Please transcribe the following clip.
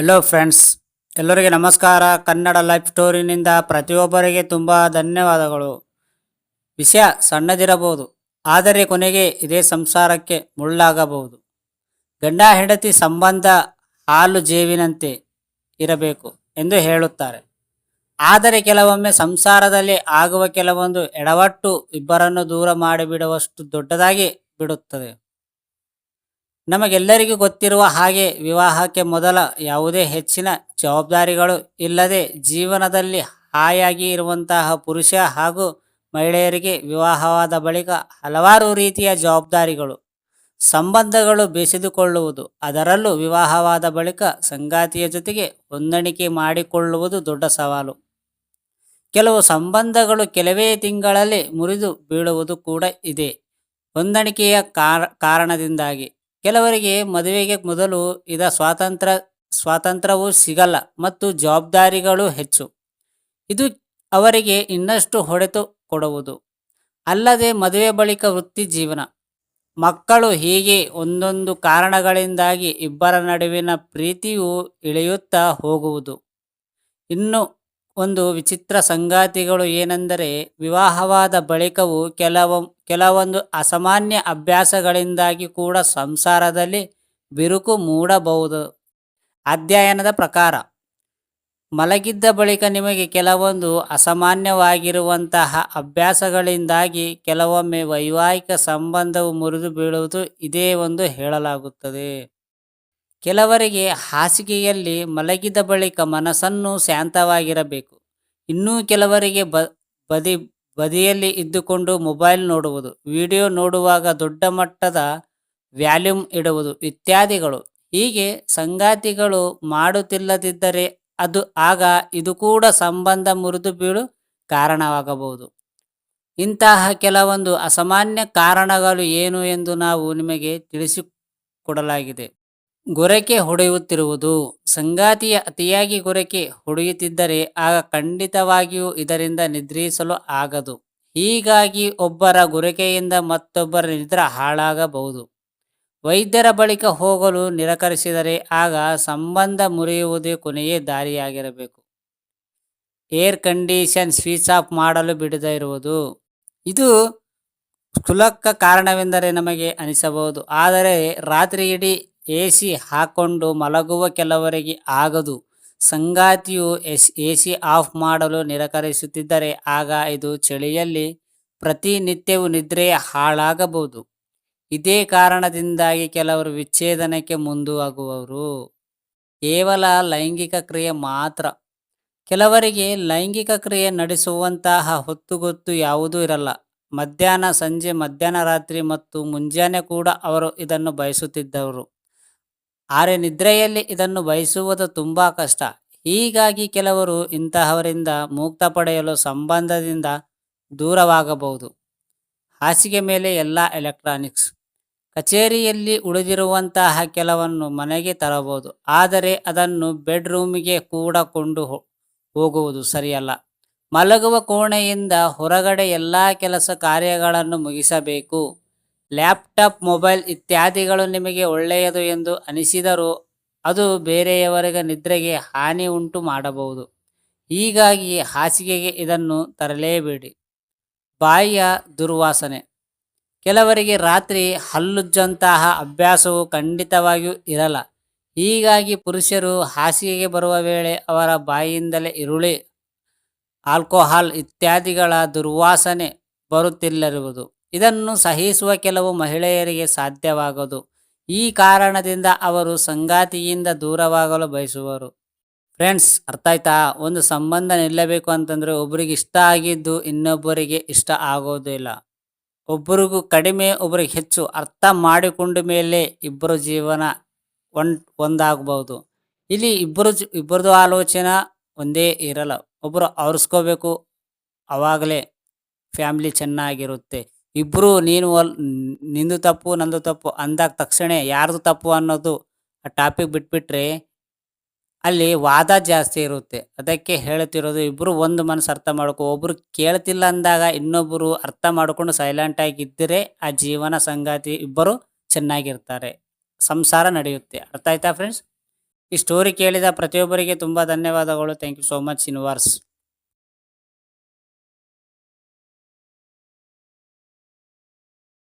Hello friends ಎಲ್ಲರಿಗೆ ನಮಸ್ಕಾರ. Kannada life ಸ್ಟೋರಿನಿಂದ ಪ್ರತಿಯೊಬ್ಬರಿಗೆ ತುಂಬ ಧನ್ಯವಾದಗಳು. ವಿಷಯ ಸಣ್ಣದಿರಬಹುದು, ಆದರೆ ಕೊನೆಗೆ ಇದೇ ಸಂಸಾರಕ್ಕೆ ಮುಳ್ಳಾಗಬಹುದು. ಗಂಡ, ಹೆಂಡತಿ ಸಂಬಂಧ ಹಾಲು ಜೇವಿನಂತೆ ಇರಬೇಕು ಎಂದು ಹೇಳುತ್ತಾರೆ. ಆದರೆ ಕೆಲವೊಮ್ಮೆ ಸಂಸಾರದಲ್ಲಿ ಆಗುವ ಕೆಲವೊಂದು ಎಡವಟ್ಟು ಇಬ್ಬರನ್ನು ದೂರ ಮಾಡಿಬಿಡುವಷ್ಟು ದೊಡ್ಡದಾಗಿ ಬಿಡುತ್ತದೆ. ನಮಗೆಲ್ಲರಿಗೂ ಗೊತ್ತಿರುವ ಹಾಗೆ ವಿವಾಹಕ್ಕೆ ಮೊದಲ ಯಾವುದೇ ಹೆಚ್ಚಿನ ಜವಾಬ್ದಾರಿಗಳು ಇಲ್ಲದೆ ಜೀವನದಲ್ಲಿ ಹಾಯಾಗಿ ಇರುವಂತಹ ಪುರುಷ ಹಾಗೂ ಮಹಿಳೆಯರಿಗೆ ವಿವಾಹವಾದ ಬಳಿಕ ಹಲವಾರು ರೀತಿಯ ಜವಾಬ್ದಾರಿಗಳು, ಸಂಬಂಧಗಳು ಬೆಸೆದುಕೊಳ್ಳುವುದು, ಅದರಲ್ಲೂ ವಿವಾಹವಾದ ಬಳಿಕ ಸಂಗಾತಿಯ ಜೊತೆಗೆ ಹೊಂದಾಣಿಕೆ ಮಾಡಿಕೊಳ್ಳುವುದು ದೊಡ್ಡ ಸವಾಲು. ಕೆಲವು ಸಂಬಂಧಗಳು ಕೆಲವೇ ತಿಂಗಳಲ್ಲಿ ಮುರಿದು ಬೀಳುವುದು ಕೂಡ ಇದೆ. ಹೊಂದಾಣಿಕೆಯ ಕಾರ ಕಾರಣದಿಂದಾಗಿ ಕೆಲವರಿಗೆ ಮದುವೆಗೆ ಮೊದಲು ಇದ ಸ್ವಾತಂತ್ರ್ಯ ಸ್ವಾತಂತ್ರ್ಯವೂ ಸಿಗಲ್ಲ ಮತ್ತು ಜವಾಬ್ದಾರಿಗಳು ಹೆಚ್ಚು. ಇದು ಅವರಿಗೆ ಇನ್ನಷ್ಟು ಹೊಡೆತು ಕೊಡುವುದು. ಅಲ್ಲದೆ ಮದುವೆ ಬಳಿಕ ವೃತ್ತಿ ಜೀವನ. ಮಕ್ಕಳು ಹೀಗೆ ಒಂದೊಂದು ಕಾರಣಗಳಿಂದಾಗಿ ಇಬ್ಬರ ನಡುವಿನ ಪ್ರೀತಿಯು ಇಳಿಯುತ್ತಾ ಹೋಗುವುದು. ಇನ್ನು ಒಂದು ವಿಚಿತ್ರ ಸಂಗಾತಿಗಳು ಏನೆಂದರೆ, ವಿವಾಹವಾದ ಬಳಿಕವೂ ಕೆಲವು, ಕೆಲವೊಂದು ಅಸಾಮಾನ್ಯ ಅಭ್ಯಾಸಗಳಿಂದಾಗಿ ಕೂಡ ಸಂಸಾರದಲ್ಲಿ ಬಿರುಕು ಮೂಡಬಹುದು. ಅಧ್ಯಯನದ ಪ್ರಕಾರ, ಮಲಗಿದ್ದ ಬಳಿಕ ನಿಮಗೆ ಕೆಲವೊಂದು ಅಸಾಮಾನ್ಯವಾಗಿರುವಂತಹ ಅಭ್ಯಾಸಗಳಿಂದಾಗಿ ಕೆಲವೊಮ್ಮೆ ವೈವಾಹಿಕ ಸಂಬಂಧವು ಮುರಿದು ಬೀಳುವುದು ಇದೇ ಒಂದು ಹೇಳಲಾಗುತ್ತದೆ. ಕೆಲವರಿಗೆ ಹಾಸಿಗೆಯಲ್ಲಿ ಮಲಗಿದ ಬಳಿಕ ಮನಸ್ಸನ್ನು ಶಾಂತವಾಗಿರಬೇಕು. ಇನ್ನೂ ಕೆಲವರಿಗೆ ಬ, ಬದಿ, ಬದಿಯಲ್ಲಿ ಇದ್ದುಕೊಂಡು ಮೊಬೈಲ್ ನೋಡುವುದು, ವಿಡಿಯೋ ನೋಡುವಾಗ ದೊಡ್ಡ ಮಟ್ಟದ ವ್ಯಾಲ್ಯೂಮ್ ಇಡುವುದು ಇತ್ಯಾದಿಗಳು. ಹೀಗೆ ಸಂಗಾತಿಗಳು ಮಾಡುತ್ತಿಲ್ಲದಿದ್ದರೆ ಅದು ಆಗ ಇದು ಕೂಡ ಸಂಬಂಧ ಮುರಿದು ಬೀಳು ಕಾರಣವಾಗಬಹುದು. ಇಂತಹ ಕೆಲವೊಂದು ಅಸಾಮಾನ್ಯ ಕಾರಣಗಳು ಏನು ಎಂದು ನಾವು ನಿಮಗೆ ತಿಳಿಸಿಕೊಡಲಾಗಿದೆ. ಗೊರಕೆ ಹೊಡೆಯುತ್ತಿರುವುದು. ಸಂಗಾತಿಯ ಅತಿಯಾಗಿ ಗೊರಕೆ ಹೊಡೆಯುತ್ತಿದ್ದರೆ ಆಗ ಖಂಡಿತವಾಗಿಯೂ ಇದರಿಂದ ನಿದ್ರಿಸಲು ಆಗದು. ಹೀಗಾಗಿ ಒಬ್ಬರ ಗೊರಕೆಯಿಂದ ಮತ್ತೊಬ್ಬರ ನಿದ್ರೆ ಹಾಳಾಗಬಹುದು. ವೈದ್ಯರ ಬಳಿಕ ಹೋಗಲು ನಿರಾಕರಿಸಿದರೆ ಆಗ ಸಂಬಂಧ ಮುರಿಯುವುದೇ ಕೊನೆಯೇ ದಾರಿಯಾಗಿರಬೇಕು. ಏರ್ ಕಂಡೀಷನ್ ಸ್ವಿಚ್ ಆಫ್ ಮಾಡಲು ಬಿಡದೇ ಇರುವುದು. ಇದು ಕ್ಷುಲ್ಲಕ ಕಾರಣವೆಂದರೆ ನಮಗೆ ಅನಿಸಬಹುದು. ಆದರೆ ರಾತ್ರಿ ಇಡೀ ಎ ಹಾಕೊಂಡು ಮಲಗುವ ಕೆಲವರಿಗೆ ಆಗದು. ಸಂಗಾತಿಯು ಎಸ್ ಎ ಆಫ್ ಮಾಡಲು ನಿರಾಕರಿಸುತ್ತಿದ್ದರೆ ಆಗ ಇದು ಚಳಿಯಲ್ಲಿ ಪ್ರತಿನಿತ್ಯವೂ ನಿದ್ರೆ ಹಾಳಾಗಬಹುದು. ಇದೇ ಕಾರಣದಿಂದಾಗಿ ಕೆಲವರು ವಿಚ್ಛೇದನಕ್ಕೆ ಮುಂದುವಾಗುವವರು ಕೇವಲ ಲೈಂಗಿಕ ಕ್ರಿಯೆ ಮಾತ್ರ. ಕೆಲವರಿಗೆ ಲೈಂಗಿಕ ಕ್ರಿಯೆ ನಡೆಸುವಂತಹ ಹೊತ್ತುಗೊತ್ತು ಯಾವುದೂ ಇರಲ್ಲ. ಮಧ್ಯಾಹ್ನ, ಸಂಜೆ, ಮಧ್ಯಾಹ್ನ ರಾತ್ರಿ ಮತ್ತು ಮುಂಜಾನೆ ಕೂಡ ಅವರು ಇದನ್ನು ಬಯಸುತ್ತಿದ್ದವರು. ಆದರೆ ನಿದ್ರೆಯಲ್ಲಿ ಇದನ್ನು ಬಯಸುವುದು ತುಂಬ ಕಷ್ಟ. ಹೀಗಾಗಿ ಕೆಲವರು ಇಂತಹವರಿಂದ ಮುಕ್ತ ಪಡೆಯಲು ಸಂಬಂಧದಿಂದ ದೂರವಾಗಬಹುದು. ಹಾಸಿಗೆ ಮೇಲೆ ಎಲ್ಲ ಎಲೆಕ್ಟ್ರಾನಿಕ್ಸ್. ಕಚೇರಿಯಲ್ಲಿ ಉಳಿದಿರುವಂತಹ ಕೆಲವನ್ನು ಮನೆಗೆ ತರಬಹುದು. ಆದರೆ ಅದನ್ನು ಬೆಡ್ರೂಮಿಗೆ ಕೂಡ ಕೊಂಡು ಹೋಗುವುದು ಸರಿಯಲ್ಲ. ಮಲಗುವ ಕೋಣೆಯಿಂದ ಹೊರಗಡೆ ಎಲ್ಲ ಕೆಲಸ ಕಾರ್ಯಗಳನ್ನು ಮುಗಿಸಬೇಕು. ಲ್ಯಾಪ್ಟಾಪ್, ಮೊಬೈಲ್ ಇತ್ಯಾದಿಗಳು ನಿಮಗೆ ಒಳ್ಳೆಯದು ಎಂದು ಅನಿಸಿದರೂ ಅದು ಬೇರೆಯವರಿಗೆ ನಿದ್ರೆಗೆ ಹಾನಿ ಉಂಟು ಮಾಡಬಹುದು. ಹೀಗಾಗಿ ಹಾಸಿಗೆಗೆ ಇದನ್ನು ತರಲೇಬೇಡಿ. ಬಾಯಿಯ ದುರ್ವಾಸನೆ. ಕೆಲವರಿಗೆ ರಾತ್ರಿ ಹಲ್ಲುಜ್ಜಂತಹ ಅಭ್ಯಾಸವು ಖಂಡಿತವಾಗಿಯೂ ಇರಲ್ಲ. ಹೀಗಾಗಿ ಪುರುಷರು ಹಾಸಿಗೆಗೆ ಬರುವ ವೇಳೆ ಅವರ ಬಾಯಿಯಿಂದಲೇ ಈರುಳ್ಳಿ ಆಲ್ಕೋಹಾಲ್ ಇತ್ಯಾದಿಗಳ ದುರ್ವಾಸನೆ ಬರುತ್ತಿಲ್ಲರುವುದು ಇದನ್ನು ಸಹಿಸುವ ಕೆಲವು ಮಹಿಳೆಯರಿಗೆ ಸಾಧ್ಯವಾಗದು. ಈ ಕಾರಣದಿಂದ ಅವರು ಸಂಗಾತಿಯಿಂದ ದೂರವಾಗಲು ಬಯಸುವರು. ಫ್ರೆಂಡ್ಸ್ ಅರ್ಥ ಆಯ್ತಾ ಒಂದು ಸಂಬಂಧ ನಿಲ್ಲಬೇಕು ಅಂತಂದರೆ ಒಬ್ಬರಿಗೆ ಇಷ್ಟ ಆಗಿದ್ದು ಇನ್ನೊಬ್ಬರಿಗೆ ಇಷ್ಟ ಆಗೋದಿಲ್ಲ ಒಬ್ಬರಿಗೂ ಕಡಿಮೆ, ಒಬ್ರಿಗೆ ಹೆಚ್ಚು ಅರ್ಥ ಮಾಡಿಕೊಂಡ ಮೇಲೆ ಇಬ್ಬರು ಜೀವನ ಒನ್ ಒಂದಾಗಬಹುದು. ಇಲ್ಲಿ ಇಬ್ಬರು ಇಬ್ಬರದು ಆಲೋಚನೆ ಒಂದೇ ಇರಲ್ಲ. ಒಬ್ಬರು ಆರಿಸ್ಕೋಬೇಕು ಅವಾಗಲೇ ಫ್ಯಾಮ್ಲಿ ಚೆನ್ನಾಗಿರುತ್ತೆ. ಇಬ್ಬರು ನೀನು ನಿಂದು ತಪ್ಪು, ನಂದು ತಪ್ಪು ಅಂದಾಗ ತಕ್ಷಣ ಯಾರ್ದು ತಪ್ಪು ಅನ್ನೋದು ಆ ಟಾಪಿಕ್ ಬಿಟ್ಬಿಟ್ರೆ ಅಲ್ಲಿ ವಾದ ಜಾಸ್ತಿ ಇರುತ್ತೆ. ಅದಕ್ಕೆ ಹೇಳ್ತಿರೋದು ಇಬ್ಬರು ಒಂದು ಮನಸ್ಸು ಅರ್ಥ ಮಾಡ್ಕೊ ಒಬ್ಬರು ಕೇಳ್ತಿಲ್ಲ ಅಂದಾಗ ಇನ್ನೊಬ್ಬರು ಅರ್ಥ ಮಾಡಿಕೊಂಡು ಸೈಲೆಂಟ್ ಆಗಿದ್ದರೆ ಆ ಜೀವನ ಸಂಗಾತಿ ಇಬ್ಬರು ಚೆನ್ನಾಗಿರ್ತಾರೆ. ಸಂಸಾರ ನಡೆಯುತ್ತೆ. ಅರ್ಥ ಆಯ್ತಾ ಫ್ರೆಂಡ್ಸ್ ಈ ಸ್ಟೋರಿ ಕೇಳಿದ ಪ್ರತಿಯೊಬ್ಬರಿಗೆ ತುಂಬ ಧನ್ಯವಾದಗಳು. Thank you so much universe